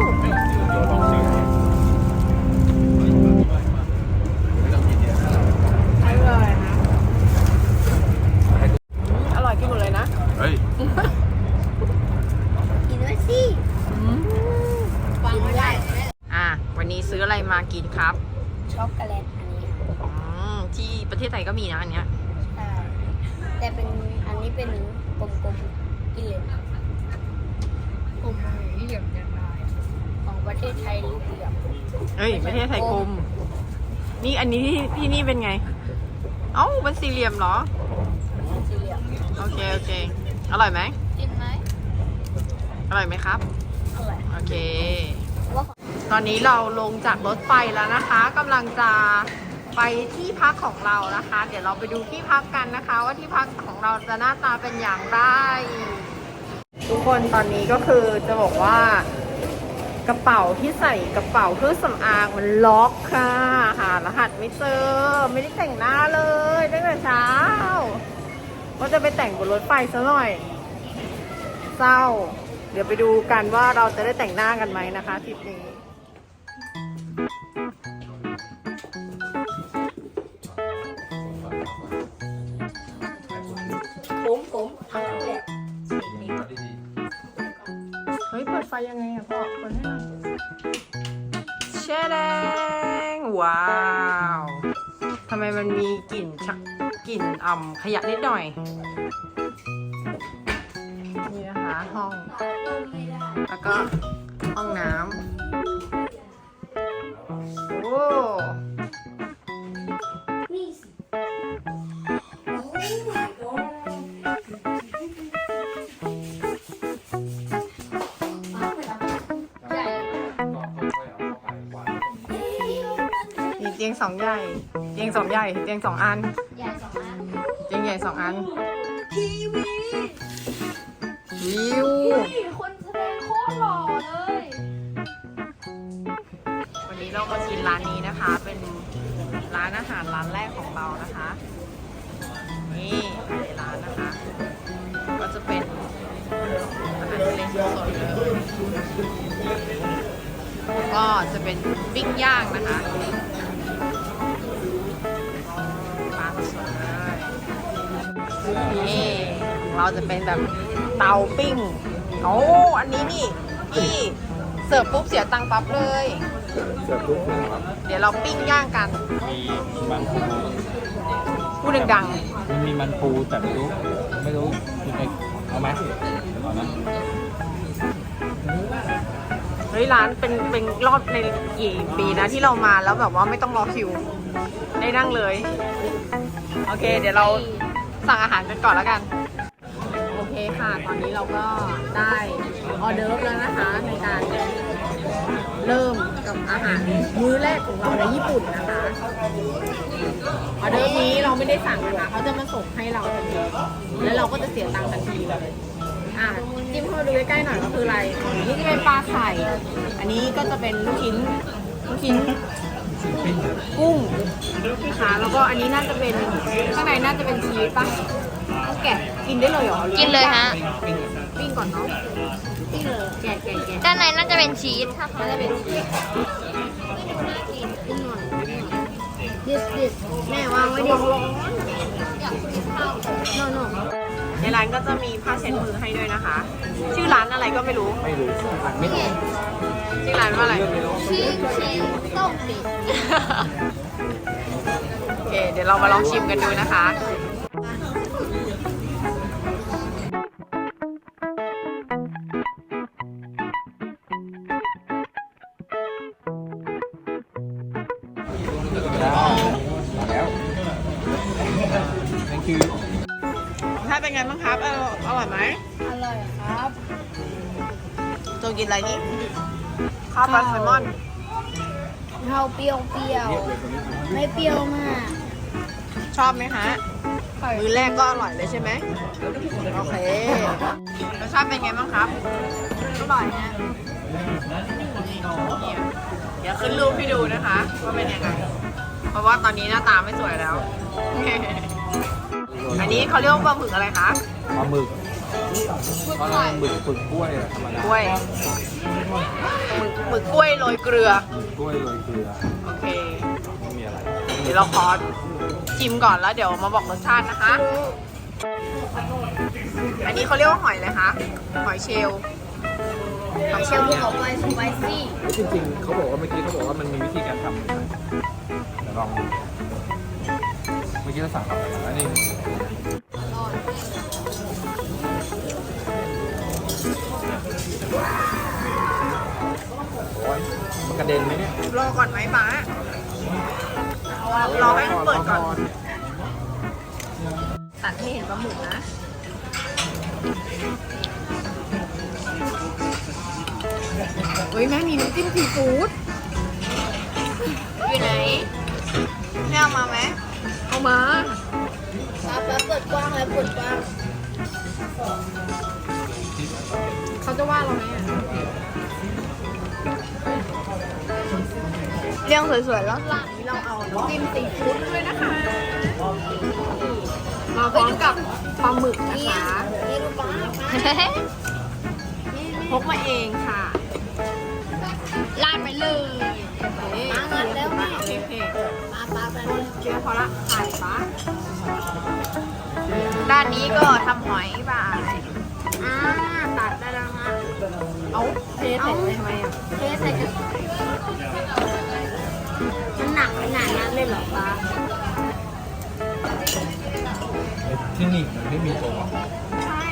ญ่ไปไหมลูกอร่อยนะอร่อยกินหมดเลยนะ เฮ้ย กินด้วยสิฟังไม่ได้ อะ วันนี้ซื้ออะไรมากินครับช็อกโกแลตอันนี้อืมที่ประเทศไทยก็มีนะอันเนี้ย ใช่แต่เป็นอันนี้เป็นกลมๆกินเลยกลมเหลี่ยมยังไงของ ประเทศไทยเหลี่ยมเอ้ยประเทศไทยกลม นี่อันนี้ที่ที่นี่เป็นไง เอ้าเป็นสี่เหลี่ยมเหรอ สี่เหลี่ยมโอเค โอเค อร่อยไหม กินไหมอร่อยไหมครับ อร่อยโอเค ว่าของตอนนี้เราลงจากรถไฟแล้วนะคะกำลังจะไปที่พักของเรานะคะ เดี๋ยวเราไปดูที่พักกันนะคะ ว่าที่พักของเราจะหน้าตาเป็นอย่างไร ทุกคนตอนนี้ก็คือจะบอกว่า กระเป๋าที่ใส่กระเป๋าเครื่องสำอางมันล็อกค่ะ หารหัสไม่เจอ ไม่ได้แต่งหน้าเลยตั้งแต่เช้าว่าจะไปแต่งบนรถไฟซะหน่อย เศร้า เดี๋ยวไปดูกันว่าเราจะได้แต่งหน้ากันไหมนะคะทริปนี้ผมผม ยังไงอะพ่อเปิดให้หน่อยแช่แดงว้าวทำไมมันมีกลิ่นชักกลิ่นอ่ำขยะนิดหน่อย นี่นะคะห้อง แล้วก็ห้องน้ำโอ้ ตียงสองใหญ่เตียงสองใหญ่เตียงสองอันใหญ่สองอันเตียงใหญ่สองอันทีวีวิวนี่คนแสดงโคตรหล่อเลยวันนี้เรามากินร้านนี้นะคะ เป็นร้านอาหารร้านแรกของเรานะคะ นี่ภายในร้านนะคะ ก็จะเป็นอาหารทะเลสดๆเลยก็จะเป็นปิ้งย่างนะคะ จะเป็นแบบเตาปิ้งโอ้อันนี้นี่พี่เสิร์ฟปุ๊บเสียตังค์ปั๊บเลย เสิร์ฟทุกคนครับเดี๋ยวเราปิ้งย่างกันมีมันปูพูดดังมันมีมันปูแต่ไม่รู้ ไม่รู้คุณไปเอาไหมเอานะๆเฮ้ยร้านเป็นเป็นรอบในกี่ปีนะที่เรามาแล้วแบบว่าไม่ต้องรอคิว ได้นั่งเลย โอเค เดี๋ยวเราสั่งอาหารกันก่อนแล้วกันโอเคค่ะ ตอนนี้เราก็ได้ออเดิร์ฟแล้วนะคะ ในการเริ่มกับอาหารมื้อแรกของเราในญี่ปุ่นนะคะ ออเดอร์นี้เราไม่ได้สั่งนะคะเขาจะมาส่งให้เราทันทีแล้วเราก็จะเสียตังค์ทันทีเลยอะจิ้มเข้ามาดูใกล้ๆหน่อยก็คืออะไรอันนี้จะเป็นปลาไข่ อันนี้ก็จะเป็นลูกชิ้นลูกชิ้นกุ้งนะคะแล้วก็อันนี้น่าจะเป็นข้างในน่าจะเป็นชีสป่ะ แกะกินได้เลยเหรอหรือกินเลยฮะ ปิ้งก่อนเนาะปิ้งเลยแกะแกะแกะด้านในน่าจะเป็นชีสน่าจะเป็นชีสกินหน่อย this this แม่วางไว้ดิโน่โน่ในร้านก็จะมีผ้าเช็ดมือให้ด้วยนะคะ ชื่อร้านอะไรก็ไม่รู้ ไม่รู้อ่านไม่ออกชื่อร้านว่าอะไร ชีสชีสต้มดิ โอเค เดี๋ยวเรามาลองชิมกันดูนะคะ อร่อยครับ โจกินอะไรนี่ข้าวปลาแซลมอนข้าวเปรี้ยวเปรี้ยวไม่เปรี้ยวมาก ชอบไหมคะมือแรกก็อร่อยเลยใช่ไหมโอเครสชาติเป็นไงบ้างครับอร่อยนะเนี่ยเดี๋ยวขึ้นรูปให้ดูนะคะว่าเป็นยังไงเพราะว่าตอนนี้หน้าตาไม่สวยแล้ว อันนี้เขาเรียกว่าปลาหมึกอะไรคะ ปลาหมึก เพราะอะไรหมึกฝึกกล้วยอะธรรมดากล้วยหมึกหมึกกล้วยโรยเกลือหมึกกล้วยโรยเกลือโอเค ไม่มีอะไร เดี๋ยวเราขอชิมก่อนแล้วเดี๋ยวมาบอกรสชาตินะคะ อันนี้เขาเรียกว่าหอยอะไรคะ หอยเชลล์หอยเชเชลลล์ล์ภูเขาไฟสไปซี่จริงๆ เขาบอกว่าเมื่อกี้เขาบอกว่ามันมีวิธีการทำเหมือนกันเดี๋ยวลองดู เมื่อกี้เราสั่งอะไรมาแล้วนี่โกระเด็นไหมเนี่ยรอก่อนไหมป้ารอให้มันเปิดก่อน ตัดให้เห็นปลาหมึกนะเฮ้ยแม่มีน้ำจิ้มซีฟู้ดอยู่ไหนแม่เอามาไหมเอามาป้าป้าเปิดกว้างแล้วเปิดกว้างเขาจะว่าเราไหมอะ เรื่องสวยๆแล้วล่ะนี่เราเอาน้ำจิ้มซีฟู้ดด้วยนะคะ มาพร้อมกับปลาหมึกนะนี่คะนี่ลูกป้าพกมาเองค่ะลาดไปเลยมาเงินแล้วแม่โอเคโอเคป้าป้าไปเชื่อพอละถ่ายปะด้านนี้ก็ทำหอยบ่ายอ่าตัดได้แล้วนะ เอาเทใส่เลยทำไมอะเทใส่กระมันหนักขนาดนั้นเลยเหรอป้าที่นี่มันไม่มีตัวใช่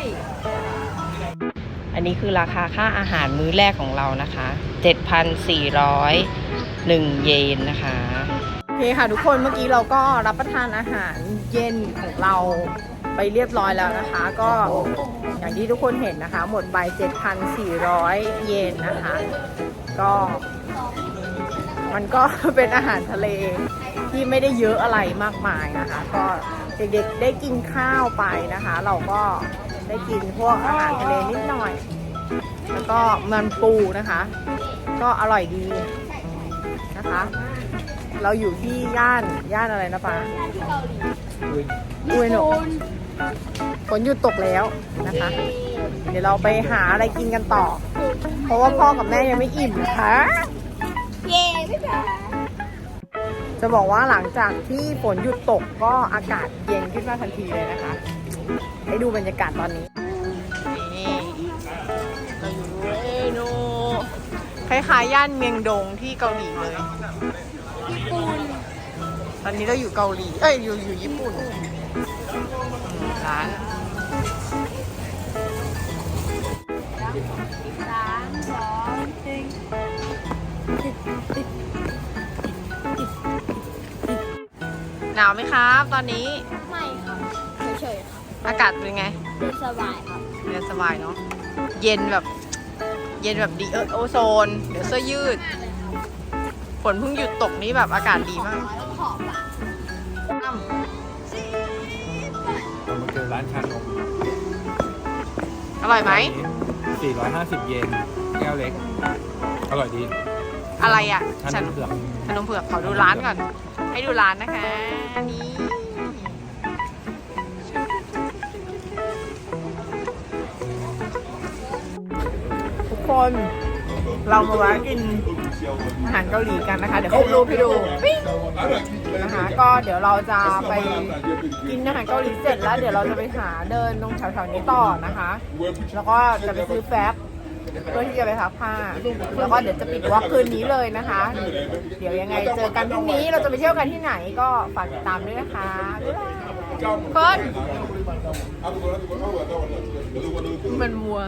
อันนี้คือราคาค่าอาหารมื้อแรกของเรานะคะ 7,401 เยนนะคะโอเคค่ะทุกคนเมื่อกี้เราก็รับประทานอาหารเย็นของเรา ไปเรียบร้อยแล้วนะคะ ก็อย่างที่ทุกคนเห็นนะคะ หมดไป7,400 เยนนะคะ ก็ มันก็เป็นอาหารทะเลที่ไม่ได้เยอะอะไรมากมายนะคะ ก็เด็กๆได้กินข้าวไปนะคะ เราก็ได้กินพวกอาหารทะเลนิดหน่อย แล้วก็มันปูนะคะ ก็อร่อยดีนะคะ เราอยู่ที่ย่านย่านอะไรนะปะอุ้ยอุยโนะ ฝนหยุดตกแล้วนะคะ เดี๋ยวเราไปหาอะไรกินกันต่อ เพราะว่าพ่อกับแม่ยังไม่อิ่มนะคะเย่ไม่เป็นไรจะบอกว่าหลังจากที่ฝนหยุดตกก็อากาศเย็นขึ้นมาทันทีเลยนะคะให้ดูบรรยากาศตอนนี้นี่เราอยู่เอโนคล้ายๆย่านเมียงดงที่เกาหลีเลยญี่ปุ่นตอนนี้เราอยู่เกาหลีเอ้ยอยู่อยู่ญี่ปุ่นอืม ร้านสามสองหนึ่งหนาวไหมครับ ตอนนี้ไม่ครับเฉยๆครับอากาศเป็นไงเดินสบายครับเย็นสบายเนาะเย็นแบบ เย็นแบบดีเออโอโซน เดี๋ยวเสื้อยืดฝนเพิ่งหยุดตกนี่แบบอากาศดีมากแล้วขอบอะ รามาเจอร้านชานมอร่อยไหม 450 เยน แก้วเล็ก อร่อยดีอะไรอะชานมเผือกขนมเผือกขอดูร้านก่อน ให้ดูร้านนะคะ อันนี้ ทุกคน เรามาแวะกิน อาหารเกาหลีกันนะคะ เดี๋ยวขึ้นรูปให้ดูนะคะ ก็เดี๋ยวเราจะไปกินอาหารเกาหลีเสร็จแล้ว เดี๋ยวเราจะไปหาเดินตรงแถวๆนี้ต่อนะคะ แล้วก็จะไปซื้อแฟบเพื่อที่จะไปซักผ้า แล้วก็เดี๋ยวจะปิดวอล์กคืนนี้เลยนะคะ เดี๋ยวยังไงเจอกันพรุ่งนี้เราจะไปเที่ยวกันที่ไหนก็ฝากติดตามด้วยนะคะบ๊ายบายเฟิร์นมันมัว